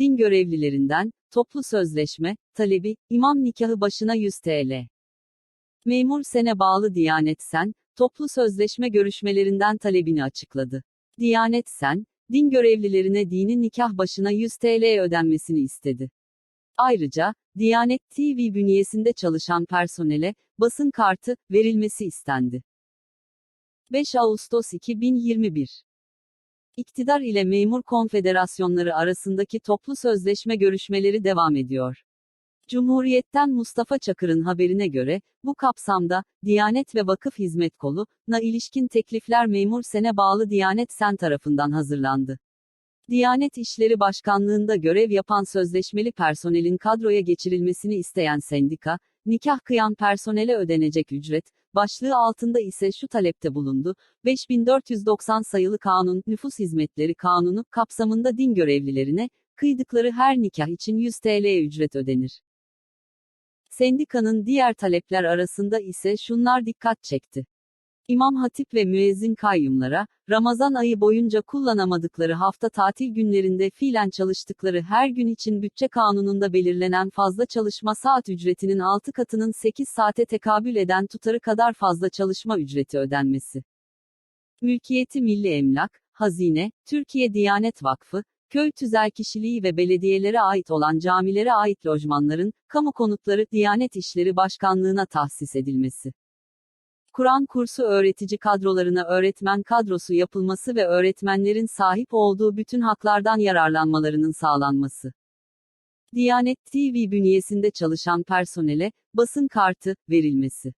din görevlilerinden, toplu sözleşme, talebi, imam nikahı başına 100 TL. Memur sene bağlı Diyanet Sen, toplu sözleşme görüşmelerinden talebini açıkladı. Diyanet Sen, din görevlilerine dini nikah başına 100 TL ödenmesini istedi. Ayrıca, Diyanet TV bünyesinde çalışan personele, basın kartı, verilmesi istendi. 5 Ağustos 2021 İktidar ile memur konfederasyonları arasındaki toplu sözleşme görüşmeleri devam ediyor. Cumhuriyet'ten Mustafa Çakır'ın haberine göre, bu kapsamda, Diyanet ve Vakıf Hizmet Kolu, na ilişkin teklifler memur sene bağlı Diyanet Sen tarafından hazırlandı. Diyanet İşleri Başkanlığında görev yapan sözleşmeli personelin kadroya geçirilmesini isteyen sendika, nikah kıyan personele ödenecek ücret, başlığı altında ise şu talepte bulundu, 5490 sayılı kanun, nüfus hizmetleri kanunu, kapsamında din görevlilerine, kıydıkları her nikah için 100 TL ücret ödenir. Sendikanın diğer talepler arasında ise şunlar dikkat çekti. İmam Hatip ve müezzin kayyumlara, Ramazan ayı boyunca kullanamadıkları hafta tatil günlerinde fiilen çalıştıkları her gün için bütçe kanununda belirlenen fazla çalışma saat ücretinin 6 katının 8 saate tekabül eden tutarı kadar fazla çalışma ücreti ödenmesi. Mülkiyeti Milli Emlak, Hazine, Türkiye Diyanet Vakfı, köy tüzel kişiliği ve belediyelere ait olan camilere ait lojmanların, kamu konutları Diyanet İşleri Başkanlığına tahsis edilmesi. Kur'an kursu öğretici kadrolarına öğretmen kadrosu yapılması ve öğretmenlerin sahip olduğu bütün haklardan yararlanmalarının sağlanması. Diyanet TV bünyesinde çalışan personele, basın kartı, verilmesi.